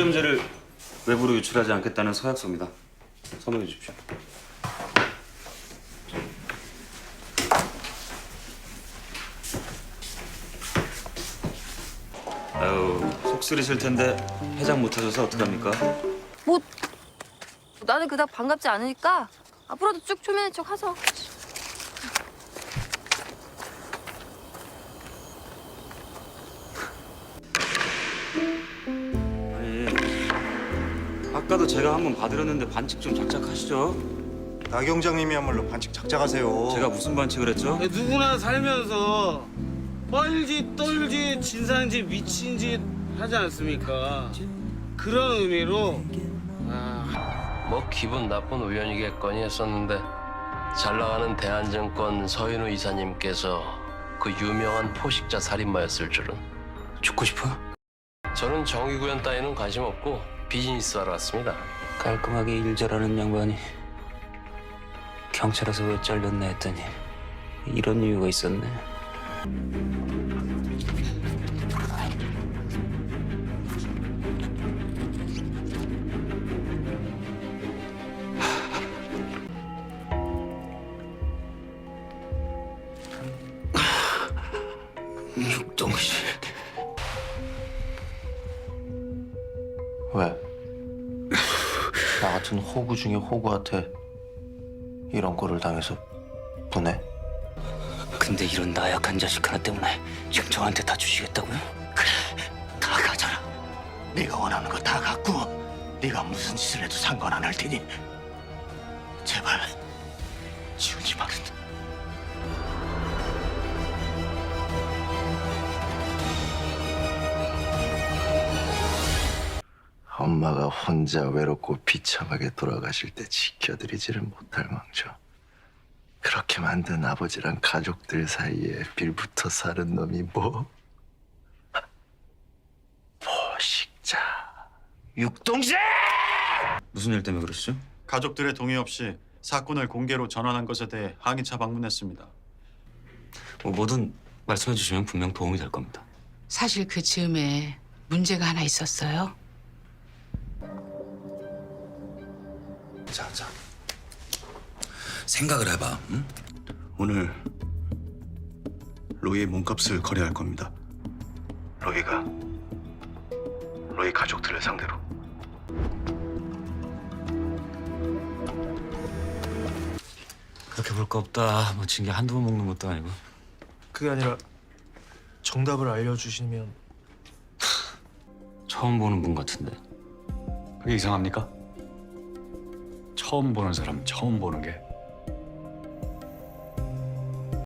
실종죄를 외부로 유출하지 않겠다는 서약서입니다. 서명해 주십시오. 아유 속 쓰리실 텐데 해장 못 하셔서 어떡합니까? 뭐 나는 그닥 반갑지 않으니까 앞으로도 쭉 초면인 척 하죠. 아까도 제가 한번 봐드렸는데 반칙 좀 작작하시죠. 나 경장님이야말로 반칙 작작하세요. 제가 무슨 반칙을 했죠? 누구나 살면서 뻘짓, 똘짓, 진상짓, 미친 짓 하지 않습니까? 그런 의미로 아, 뭐 기분 나쁜 우연이겠거니 했었는데 잘 나가는 대한증권 서인우 이사님께서 그 유명한 포식자 살인마였을 줄은 죽고 싶어요? 저는 정의구현 따위는 관심 없고 비즈니스 하러 왔습니다 깔끔하게 일 잘하는 양반이 경찰에서 왜 잘렸나 했더니 이런 이유가 있었네. 육동실. 왜? 나 같은 호구 중에 호구한테 이런 꼴을 당해서 분해? 근데 이런 나약한 자식 하나 때문에 지금 저한테 다 주시겠다고요? 그래 다 가져라 네가 원하는 거 다 갖고 네가 무슨 짓을 해도 상관 안 할 테니 제발 엄마가 혼자 외롭고 비참하게 돌아가실 때 지켜드리지를 못할 망정. 그렇게 만든 아버지랑 가족들 사이에 빌붙어 사는 놈이 뭐? 포식자. 육동생 무슨 일 때문에 그러시죠? 가족들의 동의 없이 사건을 공개로 전환한 것에 대해 항의차 방문했습니다. 뭐 뭐든 말씀해 주시면 분명 도움이 될 겁니다. 사실 그 즈음에 문제가 하나 있었어요. 자, 자. 생각을 해봐. 응? 오늘 로이의 몸값을 거래할 겁니다. 로이가 로이 가족들을 상대로. 그렇게 볼 거 없다. 뭐 징계 한두 번 먹는 것도 아니고. 그게 아니라 정답을 알려주시면 처음 보는 분 같은데. 그게 이상합니까? 처음 보는 사람 처음 보는 게